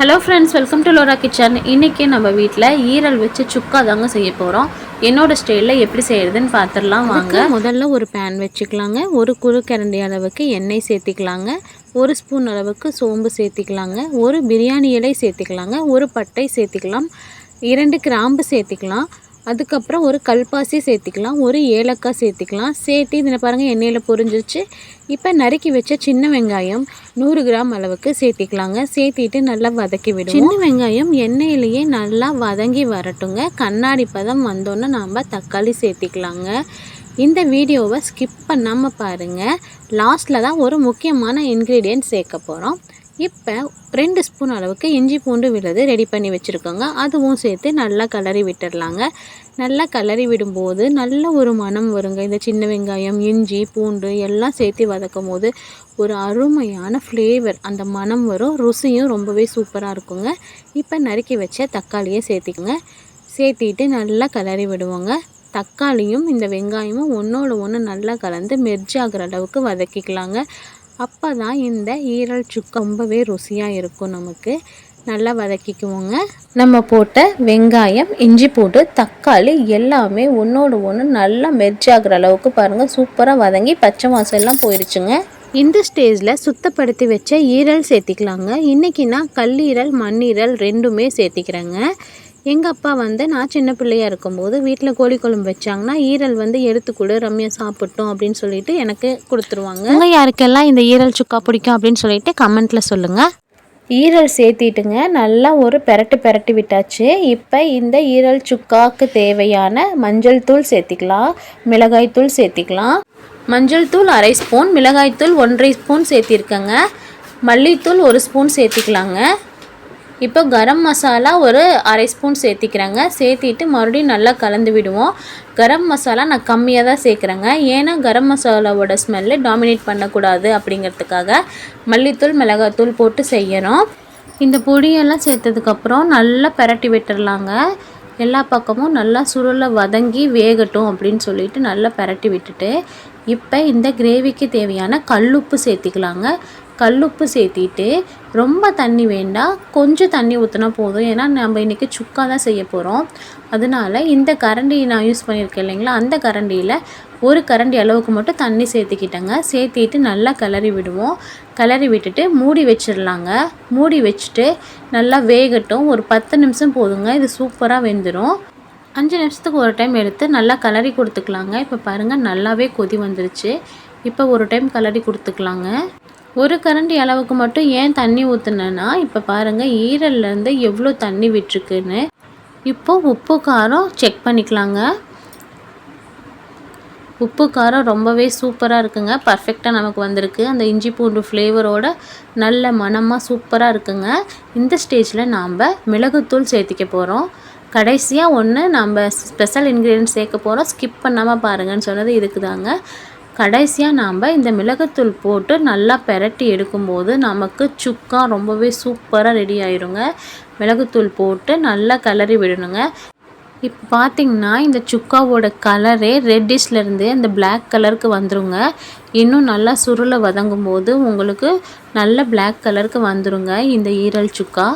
Hello friends welcome to Lora kitchen இன்றைக்கி நம்ம வீட்டில் ஈரல் வச்சு சுக்கா தாங்க செய்ய போகிறோம் என்னோடய ஸ்டைலில் எப்படி செய்கிறதுன்னு பார்த்துடலாம் வாங்க. முதல்ல ஒரு பேன் வச்சுக்கலாங்க. ஒரு குறு கரண்டி அளவுக்கு எண்ணெய் சேர்த்திக்கலாங்க. ஒரு ஸ்பூன் அளவுக்கு சோம்பு சேர்த்திக்கலாங்க. ஒரு பிரியாணி இலை சேர்த்திக்கலாங்க. ஒரு பட்டை சேர்த்திக்கலாம். இரண்டு கிராம்பு சேர்த்திக்கலாம். அதுக்கப்புறம் ஒரு கல்பாசி சேர்த்திக்கலாம். ஒரு ஏலக்காய் சேர்த்திக்கலாம். சேர்த்து இதில் பாருங்கள் எண்ணெயில் பொரிஞ்சிச்சு இப்போ நறுக்கி வச்ச சின்ன வெங்காயம் நூறு கிராம் அளவுக்கு சேர்த்திக்கலாங்க. சேர்த்திட்டு நல்லா வதக்கி விடும் சின்ன வெங்காயம் எண்ணெயிலேயே நல்லா வதங்கி வரட்டுங்க. கண்ணாடி பதம் வந்தோன்னே நாம் தக்காளி சேர்த்திக்கலாங்க. இந்த வீடியோவை ஸ்கிப் பண்ணாமல் பாருங்கள் லாஸ்ட்டில் தான் ஒரு முக்கியமான இன்க்ரீடியன்ட் சேர்க்க போகிறோம் இப்போ ரெண்டு ஸ்பூன் அளவுக்கு இஞ்சி பூண்டு விழுது ரெடி பண்ணி வச்சுருக்கோங்க. அதுவும் சேர்த்து நல்லா கலரி விட்டுடலாங்க நல்லா கலரி விடும்போது நல்ல ஒரு மனம் வருங்க. இந்த சின்ன வெங்காயம் இஞ்சி பூண்டு எல்லாம் சேர்த்து வதக்கும் போது ஒரு அருமையான ஃப்ளேவர் அந்த மனம் வரும் ருசியும் ரொம்பவே சூப்பராக இருக்குங்க. இப்போ நறுக்கி வச்ச தக்காளியை சேர்த்திக்கோங்க. சேர்த்திட்டு நல்லா கிளறி விடுவோங்க. தக்காளியும் இந்த வெங்காயமும் ஒன்றோட ஒன்று நல்லா கலந்து மெர்ஜ் ஆகிற அளவுக்கு வதக்கிக்கலாங்க. அப்போ தான் இந்த ஈரல் சுக்கு ரொம்பவே ருசியாக இருக்கும் நமக்கு. நல்லா வதக்கிக்குவோங்க. நம்ம போட்ட வெங்காயம் இஞ்சி போட்டு தக்காளி எல்லாமே ஒன்றோடு ஒன்று நல்லா மெர்ஜ் ஆகிற அளவுக்கு பாருங்கள் சூப்பராக வதங்கி பச்சை வாசம் எல்லாம் போயிடுச்சுங்க இந்த ஸ்டேஜில் சுத்தப்படுத்தி வச்ச ஈரல் சேர்த்திக்கலாங்க. இன்றைக்கி நான் கல்லீரல் மண்ணீரல் ரெண்டுமே சேர்த்திக்கிறேங்க. எங்கள் அப்பா வந்து நான் சின்ன பிள்ளையாக இருக்கும்போது வீட்டில் கோழி குழம்பு வச்சாங்கன்னா ஈரல் வந்து எடுத்து கொடு ரம்யா சாப்பிட்டோம் அப்படின்னு சொல்லிட்டு எனக்கு கொடுத்துருவாங்க. யாருக்கெல்லாம் இந்த ஈரல் சுக்கா பிடிக்கும் அப்படின்னு சொல்லிட்டு கமெண்ட்டில் சொல்லுங்கள் ஈரல் சேர்த்திட்டுங்க. நல்லா ஒரு பெரட்டு பெரட்டி விட்டாச்சு. இப்போ இந்த ஈரல் சுக்காவுக்கு தேவையான மஞ்சள் தூள் சேர்த்திக்கலாம். மிளகாய் தூள் சேர்த்திக்கலாம். மஞ்சள் தூள் அரை ஸ்பூன் மிளகாய் தூள் ஒன்றரை ஸ்பூன் சேர்த்திருக்கேங்க. மல்லித்தூள் ஒரு ஸ்பூன் சேர்த்திக்கலாங்க. இப்போ கரம் மசாலா ஒரு அரை ஸ்பூன் சேர்த்திக்கிறேங்க. சேர்த்திட்டு மறுபடியும் நல்லா கலந்து விடுவோம். கரம் மசாலா நான் கம்மியாக தான் சேர்க்குறேங்க. ஏன்னா கரம் மசாலாவோட ஸ்மெல்லு டாமினேட் பண்ணக்கூடாது அப்படிங்கிறதுக்காக மல்லித்தூள் மிளகாத்தூள் போட்டு செய்யணும் இந்த பொடியெல்லாம் சேர்த்ததுக்கப்புறம் நல்லா பரட்டி விட்டுடலாங்க எல்லா பக்கமும் நல்லா சுருளை வதங்கி வேகட்டும் அப்படின்னு சொல்லிட்டு நல்லா பரட்டி விட்டுட்டு இப்போ இந்த கிரேவிக்கு தேவையான கல்லுப்பு சேர்த்திக்கலாங்க. கல்லுப்பு சேர்த்திட்டு ரொம்ப தண்ணி வேண்டாம் கொஞ்சம் தண்ணி ஊற்றினா போதும். ஏன்னா நம்ம இன்றைக்கி சுக்கா தான் செய்ய போகிறோம் அதனால் இந்த கரண்டி நான் யூஸ் பண்ணியிருக்கேன் இல்லைங்களா? அந்த கரண்டியில் ஒரு கரண்டி அளவுக்கு மட்டும் தண்ணி சேர்த்துக்கிட்டேங்க. சேர்த்திட்டு நல்லா கிளறி விடுவோம். கிளறி விட்டுட்டு மூடி வச்சிடலாங்க. மூடி வச்சுட்டு நல்லா வேகட்டும். ஒரு பத்து நிமிஷம் போதுங்க. இது சூப்பராக வெந்துடும் அஞ்சு நிமிஷத்துக்கு ஒரு டைம் எடுத்து நல்லா கலரி கொடுத்துக்கலாங்க. இப்போ பாருங்கள் நல்லாவே கொதி வந்துருச்சு. இப்போ ஒரு டைம் கலரி கொடுத்துக்கலாங்க. ஒரு கரண்டி அளவுக்கு மட்டும் ஏன் தண்ணி ஊற்றுனேன்னா இப்போ பாருங்கள் ஈரல்லேருந்து எவ்வளோ தண்ணி விட்டுருக்குன்னு. இப்போது உப்பு காரம் செக் பண்ணிக்கலாங்க. உப்பு காரம் ரொம்பவே சூப்பராக இருக்குங்க. பர்ஃபெக்டாக நமக்கு வந்திருக்கு. அந்த இஞ்சி பூண்டு ஃப்ளேவரோட நல்ல மனமாக சூப்பராக இருக்குங்க. இந்த ஸ்டேஜில் நாம் மிளகுத்தூள் சேர்த்திக்க போகிறோம் கடைசியாக ஒன்று நம்ம ஸ்பெஷல் இன்க்ரீடியன்ட் சேர்க்க போகிறோம் ஸ்கிப் பண்ணாமல் பாருங்கன்னு சொன்னது இதுக்கு தாங்க கடைசியாக நாம் இந்த மிளகுத்தூள் போட்டு நல்லா பெரட்டி எடுக்கும்போது நமக்கு சுக்கா ரொம்பவே சூப்பராக ரெடி ஆயிருங்க. மிளகுத்தூள் போட்டு நல்லா கிளறி விடணுங்க. இப்போ பார்த்தீங்கன்னா இந்த சுக்காவோட கலரே ரெட்டிஷ்லேருந்து அந்த பிளாக் கலருக்கு வந்துருங்க. இன்னும் நல்லா சுருளை வதங்கும் போது உங்களுக்கு நல்ல பிளாக் கலருக்கு வந்துருங்க இந்த ஈரல் சுக்கா.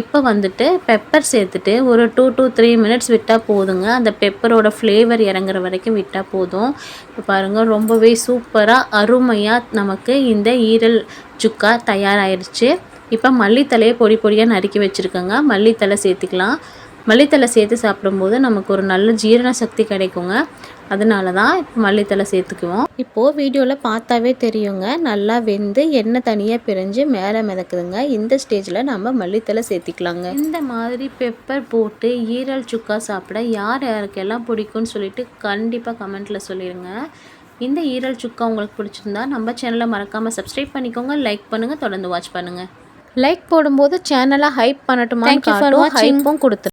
இப்போ வந்துட்டு பெப்பர் சேர்த்துட்டு ஒரு டூ டூ த்ரீ மினிட்ஸ் விட்டால் போதுங்க. அந்த பெப்பரோட ஃப்ளேவர் இறங்குற வரைக்கும் விட்டால் போதும். இப்போ பாருங்கள் ரொம்பவே சூப்பராக அருமையாக நமக்கு இந்த ஈரல் சுக்கா தயாராகிடுச்சு இப்போ மல்லித்தலையை பொடி பொடியாக நறுக்கி வச்சுருக்கோங்க. மல்லித்தலை சேர்த்துக்கலாம். மல்லித்தலை சேர்த்து சாப்பிடும்போது நமக்கு ஒரு நல்ல ஜீரண சக்தி கிடைக்குங்க. அதனால தான் இப்போ மல்லித்தலை சேர்த்துக்குவோம். இப்போது வீடியோவில் பார்த்தாவே தெரியுங்க. நல்லா வெந்து எண்ணெய் தனியாக பிரிஞ்சு மேலே மிதக்குதுங்க. இந்த ஸ்டேஜில் நம்ம மல்லித்தலை சேர்த்திக்கலாங்க. இந்த மாதிரி பெப்பர் போட்டு ஈரல் சுக்கா சாப்பிட யார் யாருக்கெல்லாம் பிடிக்கும்னு சொல்லிட்டு கண்டிப்பாக கமெண்ட்டில் சொல்லிடுங்க இந்த ஈரல் சுக்கா உங்களுக்கு பிடிச்சிருந்தா நம்ம சேனலை மறக்காமல் சப்ஸ்கிரைப் பண்ணிக்கோங்க. லைக் பண்ணுங்கள் தொடர்ந்து வாட்ச் பண்ணுங்கள் லைக் போடும்போது சேனலை ஹைப் பண்ணட்டுமா ஹைப்பும் கொடுத்து